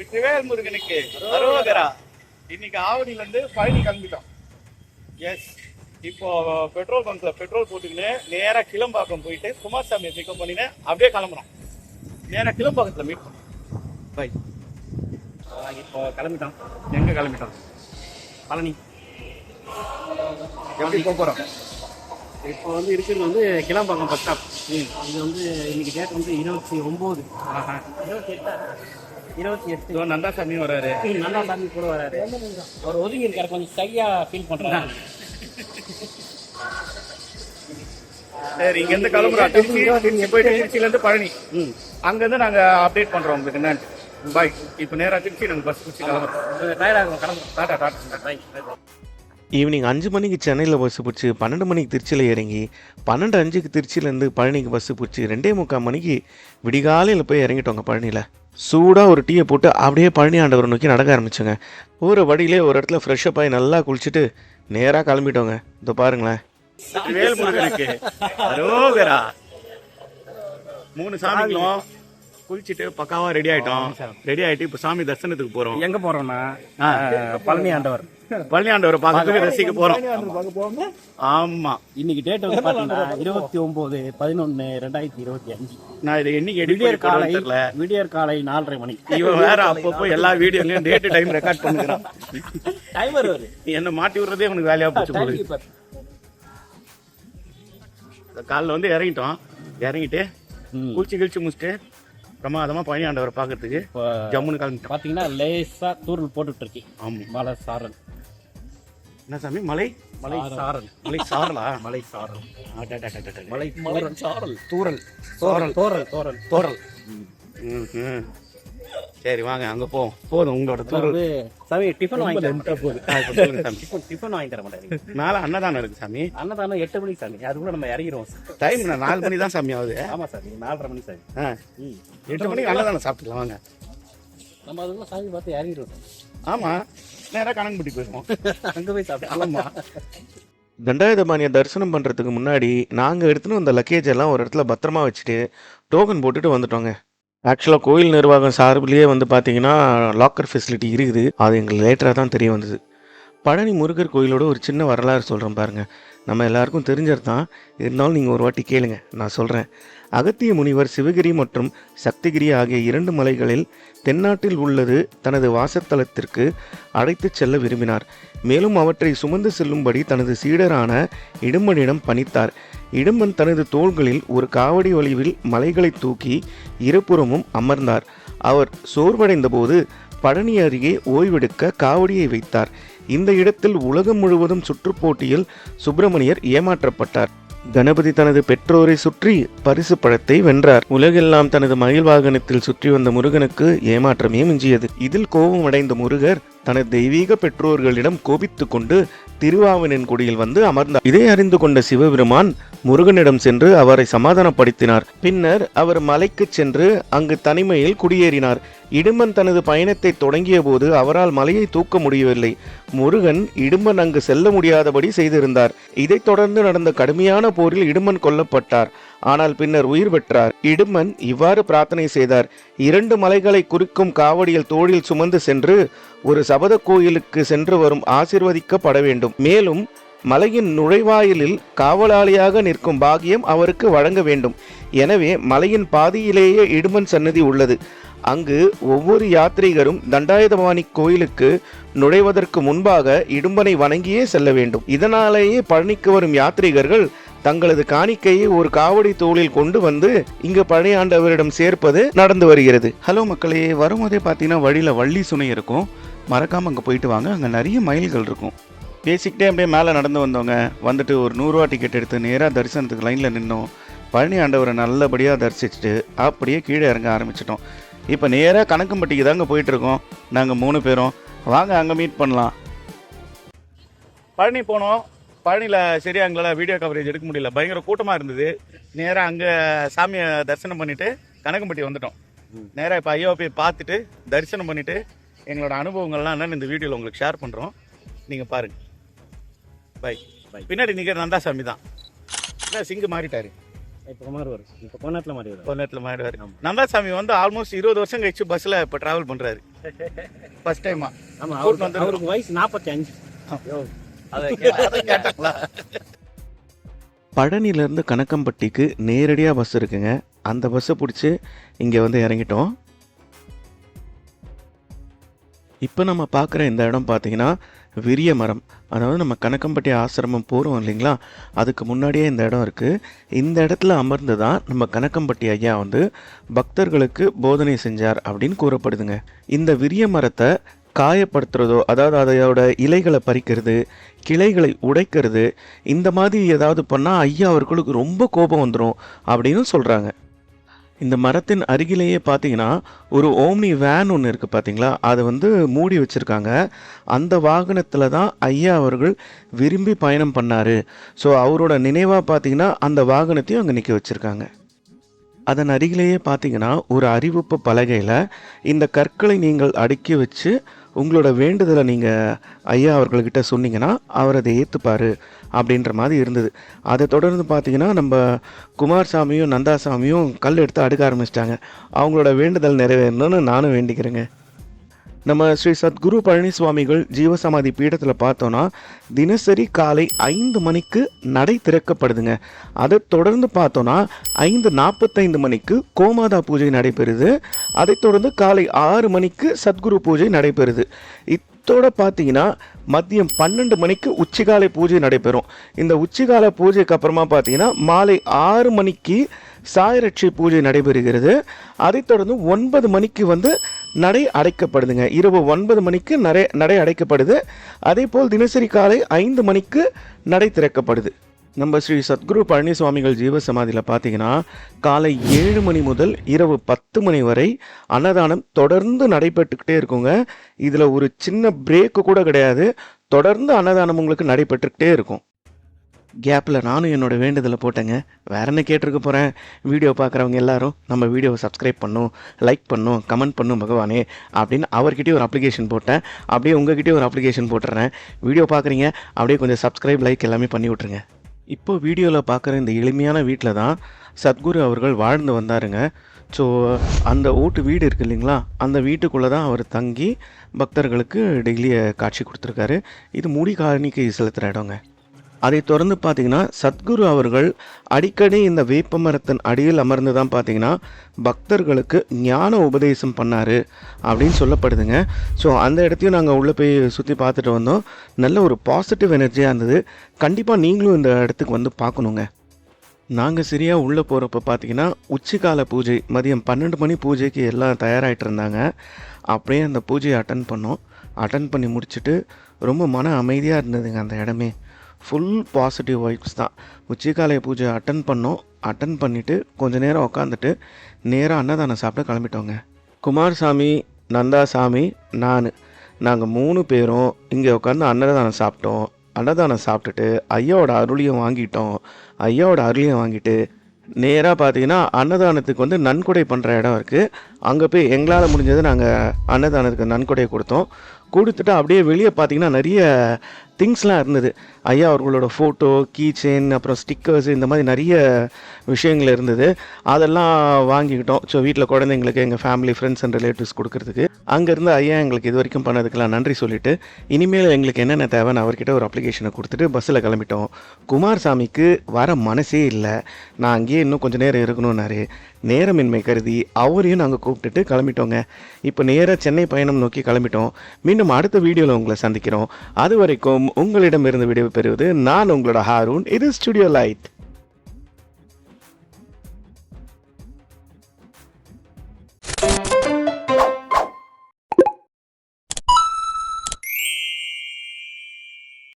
வெற்றிவேல் முருகனுக்கு அரோகரா இன்னைக்கு ஆவடியில இருந்து பழனி கிளம்பிட்டோம். எஸ் இப்போ பெட்ரோல் பங்க்ல பெட்ரோல் போட்டுக்கின்னு நேரா கிளம்பாக்கம் போயிட்டு குமாரசாமியை பிக்கப் பண்ணின்னு அப்படியே கிளம்புறோம். நேரா கிளம்பாக்கத்துல மீட் பண்ணோம். பை இப்போ கிளம்பிட்டோம். எங்க கிளம்பிட்டோம்? பழனி. எப்படி போக போறோம்? இப்போ வந்து இருக்கிறது வந்து கிளம்பாக்கம் பஸ் ஸ்டாப். இது வந்து இன்னைக்கு டேட் வந்து இருபத்தி ஒம்பது. ஆஹா. இருபத்தி எட்டா? இருபத்தி எட்டு. இதோ நந்தாசாமி வராரு. நல்லா சாமி கூட வராரு. அவர் ஒதுங்கி இருக்காரு கொஞ்சம் சரியா ஃபீல் பண்றாரு. சரி இங்க இருந்து கிளம்புறோம் திருச்சி போயிட்டு திருச்சியில இருந்து பழனி. அங்க இருந்து நாங்க அப்டேட் பண்றோம் உங்களுக்கு என்னன்னு. பாய் இப்போ நேரா திருச்சி நாங்க பஸ் பிடிச்சி கிளம்புறோம். பை ஈவினிங் அஞ்சு மணிக்கு சென்னையில் பஸ்ஸு பிடிச்சி பன்னெண்டு மணிக்கு திருச்சியில் இறங்கி பன்னெண்டு அஞ்சுக்கு திருச்சியிலேருந்து பழனிக்கு பஸ்ஸு பிடிச்சி ரெண்டே முக்கால் மணிக்கு விடிகாலையில் போய் இறங்கிட்டோங்க பழனியில். சூடாக ஒரு டீயை போட்டு அப்படியே பழனி ஆண்டவரை நோக்கி நடக்க ஆரம்பிச்சோங்க. போகிற வழியிலே ஒரு இடத்துல ஃப்ரெஷ்ஷப் ஆகி நல்லா குளிச்சுட்டு நேராக கிளம்பிட்டோங்க. இதோ பாருங்களேன். மூணு சாமிங்களும் குளிச்சுட்டு பக்காவா ரெடி ஆயிட்டோம். ரெடி ஆயிட்டு இப்ப சாமி தரிசனத்துக்கு போறோம். எங்க போறோம்னா? பழனி ஆண்டவர். பழனி ஆண்டவரை பார்க்கறதுக்கு ரசிக்க போறோம். ஆமா. இன்னைக்கு டேட் வந்து பாத்தீங்கன்னா இருபத்தி ஒன்பது பதினொன்னு ரெண்டாயிரத்தி இருபத்தி அஞ்சு. நான் இதை என்னைக்கு விடியற் காலை விடியற் காலை நாலரை மணி. இவன் வேற அப்பப்போ எல்லா வீடியோலயும் டேட் டைம் ரெக்கார்ட் பண்ணுகிறான் டைமர் என்ன மாட்டி விடுறதே உனக்கு வேலையா போச்சு போகுது காலைல வந்து இறங்கிட்டோம். இறங்கிட்டு ம். குளிச்சு கிழிச்சு முடிச்சுட்டு பிரமாதமா பழனி ஆண்டவரை பார்க்கறதுக்கு ஜம்முன்னு கிளம்பிட்டோம். பாத்தீங்கன்னா லேசா தூரல் போட்டுட்டு இருக்கு ஆமா. மலை சாரல். என்ன சாமி? மலை? மலை சாரல். மலை சாரலா? மலை சாரல். மலை மலை சாரல். தூரல் தோரல் தோரல். தோரல் தோரல். ம்ஹும். சரி வாங்க அங்க போவோம் போதும் உங்களோட அதாவது சாமி டிஃபன் வாங்கி தர சொல்லுங்க சாமி. டிஃபன் டிஃபன் வாங்கி தர மாட்டேன் மேல அன்னதானம் இருக்கு சாமி. அன்னதானம் எட்டு மணிக்கு சாமி. அது கூட நம்ம இறங்கிடுவோம். டைம் நாலு மணி தான் சாமி ஆகுது. ஆமா சாமி. நாலரை மணி சாமி. எட்டு மணிக்கு அன்னதானம் சாப்பிட்டுக்கலாம் வாங்க. நம்ம அதுக்குள்ள சாமி பார்த்து இறங்கிடுவோம். ஆமா. நேரா கணக்குப்பட்டி போயிருவோம். அங்க போய் சாப்பிட்டு ஆமா. தண்டாயுதபாணியை தரிசனம் பண்ணுறதுக்கு முன்னாடி நாங்கள் எடுத்துன்னு வந்த லக்கேஜ் எல்லாம் ஒரு இடத்துல பத்திரமா வச்சுட்டு டோக்கன் போட்டுட்டு வந்துட்டோங்க. ஆக்சுவலாக கோயில் நிர்வாகம் சார்பிலேயே வந்து பார்த்தீங்கன்னா லாக்கர் ஃபெசிலிட்டி இருக்குது. அது எங்களுக்கு லேட்டராக தான் தெரிய வந்தது. பழனி முருகர் கோயிலோட ஒரு சின்ன வரலாறு சொல்கிறேன் பாருங்கள் நம்ம எல்லாருக்கும் தெரிஞ்சது தான் இருந்தாலும் நீங்கள் ஒரு வாட்டி கேளுங்க. நான் சொல்கிறேன் அகத்திய முனிவர் சிவகிரி மற்றும் சக்திகிரி ஆகிய இரண்டு மலைகளில் தென்னாட்டில் உள்ளது தனது வாசத்தலத்திற்கு அழைத்துச் செல்ல விரும்பினார். மேலும் அவற்றை சுமந்து செல்லும்படி தனது சீடரான இடும்பனிடம் பணித்தார். இடும்பன் தனது தோள்களில் ஒரு காவடி வடிவில் மலைகளை தூக்கி இருபுறமும் அமர்ந்தார். அவர் சோர்வடைந்தபோது பழனி அருகே ஓய்வெடுக்க காவடியை வைத்தார். இந்த இடத்தில் உலகம் முழுவதும் சுற்றுப்போட்டியில் சுப்பிரமணியர் ஏமாற்றப்பட்டார். கணபதி தனது பெற்றோரை சுற்றி பரிசு பழத்தை வென்றார். உலகெல்லாம் தனது மயில் வாகனத்தில் சுற்றி வந்த முருகனுக்கு ஏமாற்றமே மிஞ்சியது. இதில் கோபம் அடைந்த முருகர் தனது தெய்வீக பெற்றோர்களிடம் கோபித்து கொண்டு திருவாவினின் குடியில் வந்து அமர்ந்தார். இதை அறிந்து கொண்ட சிவபெருமான் முருகனிடம் சென்று அவரை சமாதானப்படுத்தினார். பின்னர் அவர் மலைக்கு சென்று அங்கு தனிமையில் குடியேறினார். இடும்பன் தனது பயணத்தை தொடங்கிய போது அவரால் மலையை தூக்க முடியவில்லை. முருகன் இடும்பன் அங்கு செல்ல முடியாதபடி செய்திருந்தார். இதைத் தொடர்ந்து நடந்த கடுமையான போரில் இடும்பன் கொல்லப்பட்டார். ஆனால் பின்னர் உயிர் பெற்றார். இடுமன் இவ்வாறு பிரார்த்தனை செய்தார். இரண்டு மலைகளை குறிக்கும் காவடியில் தோளில் சுமந்து சென்று ஒரு சபத கோயிலுக்கு சென்று வரும் ஆசிர்வதிக்கப்பட வேண்டும். மேலும் மலையின் நுழைவாயிலில் காவலாளியாக நிற்கும் பாகியம் அவருக்கு வழங்க வேண்டும். எனவே மலையின் பாதியிலேயே இடுமன் சன்னதி உள்ளது. அங்கு ஒவ்வொரு யாத்ரீகரும் தண்டாயுதபாணி கோயிலுக்கு நுழைவதற்கு முன்பாக இடும்பனை வணங்கியே செல்ல வேண்டும். இதனாலேயே பழனிக்கு வரும் யாத்ரீகர்கள் தங்களது காணிக்கையை ஒரு காவடி தோளில் கொண்டு வந்து இங்கு பழையாண்டவரிடம் சேர்ப்பது நடந்து வருகிறது. ஹலோ மக்களே வரும்போதே பார்த்தீங்கன்னா வழியில் வள்ளி சுனை இருக்கும். மறக்காம அங்கே போயிட்டு வாங்க அங்கே நிறைய மயில்கள் இருக்கும். பேசிக்கிட்டே அப்படியே மேலே நடந்து வந்தவங்க வந்துட்டு ஒரு நூறுரூவா டிக்கெட் எடுத்து நேராக தரிசனத்துக்கு லைனில் நின்னோம். பழனி ஆண்டவரை நல்லபடியாக தரிசிச்சுட்டு அப்படியே கீழே இறங்க ஆரம்பிச்சிட்டோம். இப்போ நேராக கணக்கம்பட்டிக்கு தாங்க போயிட்டுருக்கோம் நாங்கள் மூணு பேரும். வாங்க அங்கே மீட் பண்ணலாம். பழனி போனோம். பழனியில் சரியா எங்களால் வீடியோ கவரேஜ் எடுக்க முடியல. பயங்கர கூட்டமாக இருந்தது. நேராக அங்கே சாமியை தரிசனம் பண்ணிட்டு கணக்கம்பட்டி வந்துட்டோம். நேராக இப்போ ஐயாவை போய் பார்த்துட்டு தரிசனம் பண்ணிட்டு எங்களோட அனுபவங்கள்லாம் என்னன்னு இந்த வீடியோவில் உங்களுக்கு ஷேர் பண்ணுறோம் நீங்கள் பாருங்க. Bye Bye. பின்னாடி நிற்கிற நந்தாசாமி தான். என்ன சிங்கு மாறிட்டாரு. இப்போ மாறுவார். இப்போ கோணத்தில் மாறிவார் ஒரு நேரத்தில் மாறிடுவார் நந்தாசாமி வந்து ஆல்மோஸ்ட் இருபது வருஷம் கழிச்சு பஸ்ஸில் இப்போ ட்ராவல் பண்ணுறாரு ஃபர்ஸ்ட் டைமா ஆமாம் அவருக்கு வந்துருக்கோம். அவருக்கு வயசு நாற்பத்தி அஞ்சு பழனியிலேருந்து கணக்கம்பட்டிக்கு நேரடியாக பஸ் இருக்குங்க. அந்த பஸ்ஸை பிடிச்சி இங்கே வந்து இறங்கிட்டோம். இப்போ நம்ம பார்க்குற இந்த இடம் பார்த்தீங்கன்னா விரிய மரம். அதாவது நம்ம கணக்கம்பட்டி ஆசிரமம் போகிறோம் இல்லைங்களா? அதுக்கு முன்னாடியே இந்த இடம் இருக்குது இந்த இடத்துல அமர்ந்து தான் நம்ம கணக்கம்பட்டி ஐயா வந்து பக்தர்களுக்கு போதனை செஞ்சார் அப்படின்னு கூறப்படுதுங்க. இந்த விரிய மரத்தை காயப்படுத்துறதோ அதாவது அதையோட இலைகளை பறிக்கிறது கிளைகளை உடைக்கிறது இந்த மாதிரி ஏதாவது பண்ணால் ஐயா அவர்களுக்கு ரொம்ப கோபம் வந்துடும் அப்படின்னு சொல்கிறாங்க இந்த மரத்தின் அருகிலேயே பார்த்தீங்கன்னா ஒரு ஓம்னி வேன் ஒன்று இருக்குது பார்த்தீங்களா அதை வந்து மூடி வச்சுருக்காங்க. அந்த வாகனத்தில் தான் ஐயா அவர்கள் விரும்பி பயணம் பண்ணார். ஸோ அவரோட நினைவாக பார்த்தீங்கன்னா அந்த வாகனத்தையும் அங்கே நிற்க வச்சுருக்காங்க. அதன் அருகிலேயே பார்த்தீங்கன்னா ஒரு அறிவிப்பு பலகையில் இந்த கற்களை நீங்கள் அடுக்கி வச்சு உங்களோட வேண்டுதலை நீங்கள் ஐயா அவர்கள்கிட்ட சொன்னீங்கன்னா அவர் அதை ஏற்றுப்பார் அப்படின்ற மாதிரி இருந்தது. அதை தொடர்ந்து பார்த்தீங்கன்னா நம்ம குமாரசாமியும் நந்தாசாமியும் கல் எடுத்து அடுக்க ஆரம்பிச்சிட்டாங்க. அவங்களோட வேண்டுதல் நிறைவேறணும்னு நானும் வேண்டிக்கிறேங்க. நம்ம ஸ்ரீ சத்குரு பழனிசுவாமிகள் ஜீவசமாதி பீடத்தில் பார்த்தோன்னா தினசரி காலை ஐந்து மணிக்கு நடை திறக்கப்படுதுங்க. அதை தொடர்ந்து பார்த்தோன்னா ஐந்து நாற்பத்தைந்து மணிக்கு கோமாதா பூஜை நடைபெறுது. அதைத் தொடர்ந்து காலை ஆறு மணிக்கு சத்குரு பூஜை நடைபெறுது. இத்தோட பார்த்தீங்கன்னா மதியம் பன்னெண்டு மணிக்கு உச்சிகாலை பூஜை நடைபெறும். இந்த உச்சிகால பூஜைக்கு அப்புறமா பார்த்தீங்கன்னா மாலை ஆறு மணிக்கு சாயரட்சி பூஜை நடைபெறுகிறது. அதைத் தொடர்ந்து ஒன்பது மணிக்கு வந்து நடை அடைக்கப்படுதுங்க. இரவு ஒன்பது மணிக்கு நடை நடை அடைக்கப்படுது. அதே போல் தினசரி காலை ஐந்து மணிக்கு நடை திறக்கப்படுது. நம்ம ஸ்ரீ சத்குரு பழனிசுவாமிகள் ஜீவசமாதியில் பார்த்தீங்கன்னா காலை ஏழு மணி முதல் இரவு பத்து மணி வரை அன்னதானம் தொடர்ந்து நடைபெற்றுக்கிட்டே இருக்குங்க. இதில் ஒரு சின்ன பிரேக்கு கூட கிடையாது. தொடர்ந்து அன்னதானம் உங்களுக்கு நடைபெற்றுக்கிட்டே இருக்கும். கேப்பில் நானும் என்னோட வேண்டுதலை போட்டேங்க. வேற என்ன கேட்டிருக்க போகிறேன் வீடியோ பார்க்குறவங்க எல்லாரும் நம்ம வீடியோவை சப்ஸ்கிரைப் பண்ணும் லைக் பண்ணும் கமெண்ட் பண்ணும் பகவானே அப்படின்னு அவர்கிட்டயே ஒரு அப்ளிகேஷன் போட்டேன். அப்படியே உங்ககிட்டயே ஒரு அப்ளிகேஷன் போட்டுறேன். வீடியோ பார்க்குறீங்க அப்படியே கொஞ்சம் சப்ஸ்கிரைப் லைக் எல்லாமே பண்ணி விட்ருங்க இப்போ வீடியோவில் பார்க்குற இந்த எளிமையான வீட்டில் தான் சத்குரு அவர்கள் வாழ்ந்து வந்தாருங்க. ஸோ அந்த ஓட்டு வீடு இருக்கு இல்லைங்களா? அந்த வீட்டுக்குள்ளே தான் அவர் தங்கி பக்தர்களுக்கு டெய்லியை காட்சி கொடுத்துருக்காரு. இது முடி காணிக்கை செலுத்துகிற இடங்க. அதை தொடர்ந்து பார்த்தீங்கன்னா சத்குரு அவர்கள் அடிக்கடி இந்த வேப்ப மரத்தின் அடியில் அமர்ந்து தான் பார்த்தீங்கன்னா பக்தர்களுக்கு ஞான உபதேசம் பண்ணார் அப்படின்னு சொல்லப்படுதுங்க. ஸோ அந்த இடத்தையும் நாங்கள் உள்ளே போய் சுற்றி பார்த்துட்டு வந்தோம். நல்ல ஒரு பாசிட்டிவ் எனர்ஜியாக இருந்தது. கண்டிப்பாக நீங்களும் இந்த இடத்துக்கு வந்து பார்க்கணுங்க. நாங்கள் சரியாக உள்ளே போகிறப்ப பார்த்தீங்கன்னா உச்சிக்கால பூஜை மதியம் பன்னெண்டு மணி பூஜைக்கு எல்லாம் தயாராகிட்டு இருந்தாங்க. அப்படியே அந்த பூஜையை அட்டன் பண்ணோம். அட்டன் பண்ணி முடிச்சுட்டு ரொம்ப மன அமைதியாக இருந்ததுங்க அந்த இடமே. ஃபுல் பாசிட்டிவ் வைப்ஸ் தான். உச்சிக்காலை பூஜை அட்டன் பண்ணோம். அட்டன் பண்ணிவிட்டு கொஞ்சம் நேரம் உக்காந்துட்டு நேராக அன்னதானம் சாப்பிட கிளம்பிட்டோங்க. குமாரசாமி நந்தாசாமி நான். நாங்கள் மூணு பேரும் இங்கே உட்காந்து அன்னதானம் சாப்பிட்டோம். அன்னதானம் சாப்பிட்டுட்டு ஐயாவோட அருளியும் வாங்கிட்டோம். ஐயாவோட அருளியும் வாங்கிட்டு நேராக பார்த்தீங்கன்னா அன்னதானத்துக்கு வந்து நன்கொடை பண்ணுற இடம் இருக்குது அங்கே போய் எங்களால் முடிஞ்சது நாங்கள் அன்னதானத்துக்கு நன்கொடை கொடுத்தோம். கொடுத்துட்டு அப்படியே வெளியே பார்த்தீங்கன்னா நிறைய திங்ஸ்லாம் இருந்தது. ஐயா அவர்களோட ஃபோட்டோ கீ செயின் அப்புறம் ஸ்டிக்கர்ஸ் இந்த மாதிரி நிறைய விஷயங்கள் இருந்தது. அதெல்லாம் வாங்கிக்கிட்டோம். ஸோ வீட்டில் குழந்தைங்களுக்கு எங்கள் ஃபேமிலி ஃப்ரெண்ட்ஸ் அண்ட் ரிலேட்டிவ்ஸ் கொடுக்கறதுக்கு. அங்கேருந்து ஐயா எங்களுக்கு இது வரைக்கும் பண்ணதுக்கெல்லாம் நன்றி சொல்லிட்டு இனிமேல் எங்களுக்கு என்னென்ன தேவைன்னு அவர்கிட்ட ஒரு அப்ளிகேஷனை கொடுத்துட்டு பஸ்ஸில் கிளம்பிட்டோம். குமாரசாமிக்கு வர மனசே இல்லை. நான் அங்கேயே இன்னும் கொஞ்சம் நேரம் இருக்கணும்னாரு. நேரமின்மை கருதி அவரையும் நாங்கள் கூப்பிட்டுட்டு கிளம்பிட்டோங்க. இப்போ நேராக சென்னை பயணம் நோக்கி கிளம்பிட்டோம். மீண்டும் அடுத்த வீடியோவில் உங்களை சந்திக்கிறோம். அது வரைக்கும் உங்களிடமிருந்து விடைபெறுவது நான் உங்களோட ஹாரூன். இது ஸ்டுடியோ லைட்